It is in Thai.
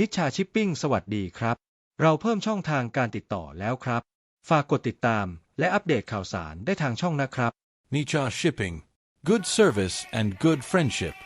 นิชชาชิปปิ้งสวัสดีครับ เราเพิ่มช่องทางการติดต่อแล้วครับ ฝากกดติดตามและอัปเดตข่าวสารได้ทางช่องนะครับ Nicha Shipping. Good service and good friendship.